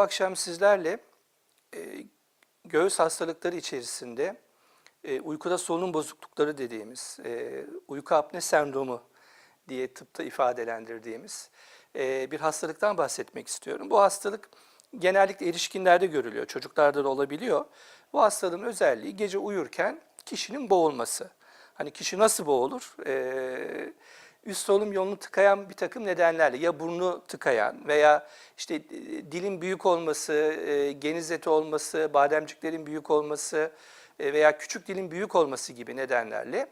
akşam sizlerle e, göğüs hastalıkları içerisinde e, uykuda solunum bozuklukları dediğimiz, e, uyku apne sendromu diye tıpta ifadelendirdiğimiz e, bir hastalıktan bahsetmek istiyorum. Bu hastalık genellikle erişkinlerde görülüyor, çocuklarda da olabiliyor. Bu hastalığın özelliği gece uyurken kişinin boğulması. Hani kişi nasıl boğulur? E, üst solunum yolunu tıkayan bir takım nedenlerle ya burnu tıkayan veya işte e, dilin büyük olması, e, geniz eti olması, bademciklerin büyük olması e, veya küçük dilin büyük olması gibi nedenlerle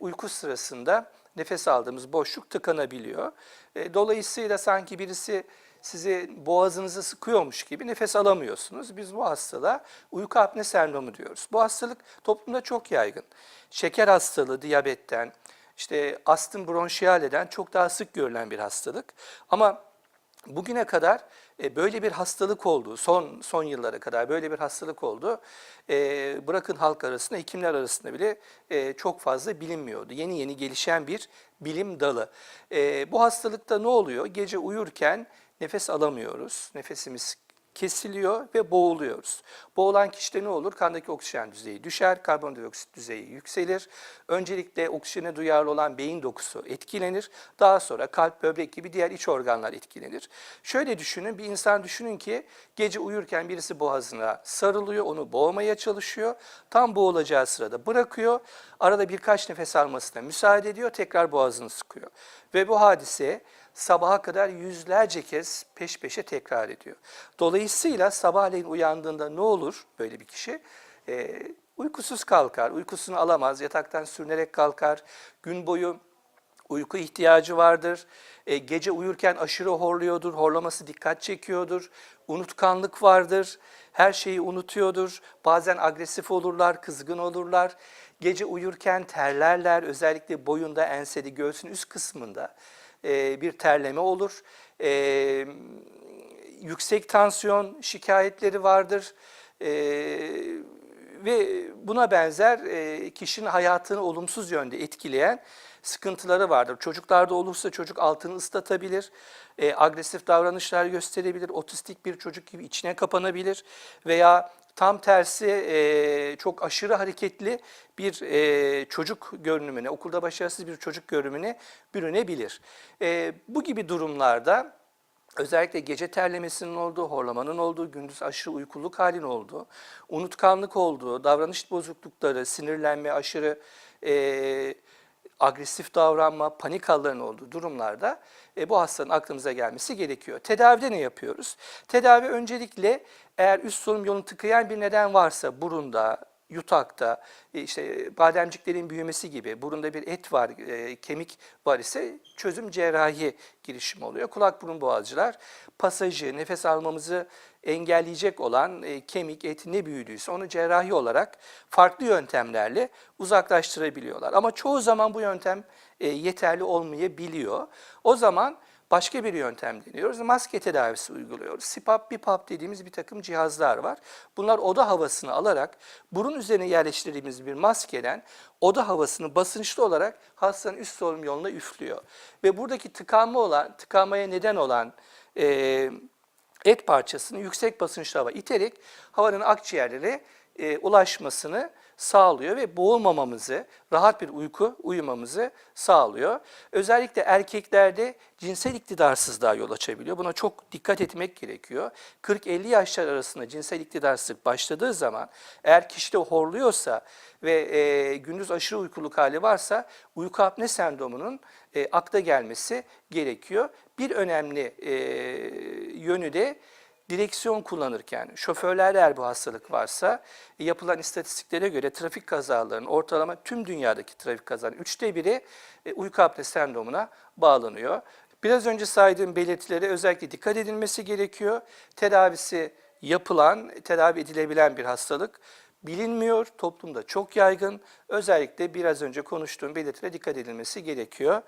uyku sırasında nefes aldığımız boşluk tıkanabiliyor. Dolayısıyla sanki birisi sizi boğazınızı sıkıyormuş gibi nefes alamıyorsunuz. Biz bu hastalığa uyku apne sendromu diyoruz. Bu hastalık toplumda çok yaygın. Şeker hastalığı, diyabetten, işte astım bronşiyaleden çok daha sık görülen bir hastalık. Ama bugüne kadar e, böyle bir hastalık olduğu, son son yıllara kadar böyle bir hastalık oldu. E, bırakın halk arasında, hekimler arasında bile e, çok fazla bilinmiyordu. Yeni yeni gelişen bir bilim dalı. Bu hastalıkta ne oluyor? Gece uyurken nefes alamıyoruz, nefesimiz kesiliyor ve boğuluyoruz. Boğulan kişide ne olur? Kandaki oksijen düzeyi düşer, karbondioksit düzeyi yükselir. Öncelikle oksijene duyarlı olan beyin dokusu etkilenir. Daha sonra kalp, böbrek gibi diğer iç organlar etkilenir. Şöyle düşünün, bir insan düşünün ki gece uyurken birisi boğazına sarılıyor, onu boğmaya çalışıyor. Tam boğulacağı sırada bırakıyor. Arada birkaç nefes almasına müsaade ediyor, tekrar boğazını sıkıyor. Ve bu hadise sabaha kadar yüzlerce kez peş peşe tekrar ediyor. Dolayısıyla sabahleyin uyandığında ne olur böyle bir kişi? Ee, uykusuz kalkar, uykusunu alamaz, yataktan sürünerek kalkar, gün boyu uyku ihtiyacı vardır. E, gece uyurken aşırı horluyordur, horlaması dikkat çekiyordur. Unutkanlık vardır, her şeyi unutuyordur. Bazen agresif olurlar, kızgın olurlar. Gece uyurken terlerler, özellikle boyunda, ensede, göğsün üst kısmında e, bir terleme olur. E, yüksek tansiyon şikayetleri vardır. E, ve buna benzer kişinin hayatını olumsuz yönde etkileyen sıkıntıları vardır. Çocuklarda olursa çocuk altını ıslatabilir, e, agresif davranışlar gösterebilir, otistik bir çocuk gibi içine kapanabilir veya tam tersi e, çok aşırı hareketli bir e, çocuk görünümüne, okulda başarısız bir çocuk görünümüne bürünebilir. E, bu gibi durumlarda özellikle gece terlemesinin olduğu, horlamanın olduğu, gündüz aşırı uykuluk halin olduğu, unutkanlık olduğu, davranış bozuklukları, sinirlenme, aşırı e, agresif davranma, panik hallerin olduğu durumlarda e, bu hastanın aklımıza gelmesi gerekiyor. Tedavide ne yapıyoruz? Tedavi öncelikle eğer üst solunum yolunu tıkayan bir neden varsa burunda, yutakta, e, işte bademciklerin büyümesi gibi, burunda bir et var, e, kemik var ise çözüm cerrahi girişimi oluyor. Kulak burun boğazcılar pasajı, nefes almamızı engelleyecek olan e, kemik, et ne büyüdüyse onu cerrahi olarak farklı yöntemlerle uzaklaştırabiliyorlar. Ama çoğu zaman bu yöntem e, yeterli olmayabiliyor. O zaman başka bir yöntem deniyoruz. Maske tedavisi uyguluyoruz. CPAP, BiPAP dediğimiz bir takım cihazlar var. Bunlar oda havasını alarak burun üzerine yerleştirdiğimiz bir maskeden oda havasını basınçlı olarak hastanın üst solunum yoluna üflüyor. Ve buradaki tıkanma olan, tıkanmaya neden olan e, et parçasını yüksek basınçlı hava iterek havanın akciğerlere e, ulaşmasını sağlıyor ve boğulmamamızı, rahat bir uyku uyumamızı sağlıyor. Özellikle erkeklerde cinsel iktidarsızlığa yol açabiliyor. Buna çok dikkat etmek gerekiyor. 40-50 yaşlar arasında cinsel iktidarsızlık başladığı zaman eğer kişide horluyorsa ve e, gündüz aşırı uykuluk hali varsa uyku apne sendromunun e, akla gelmesi gerekiyor. Bir önemli e, yönü de direksiyon kullanırken, şoförlerde eğer bu hastalık varsa yapılan istatistiklere göre trafik kazalarının ortalama tüm dünyadaki trafik kazalarının üçte biri e, uyku apne sendromuna bağlanıyor. Biraz önce saydığım belirtilere özellikle dikkat edilmesi gerekiyor. Tedavisi yapılan, tedavi edilebilen bir hastalık bilinmiyor, toplumda çok yaygın. Özellikle biraz önce konuştuğum belirtilere dikkat edilmesi gerekiyor.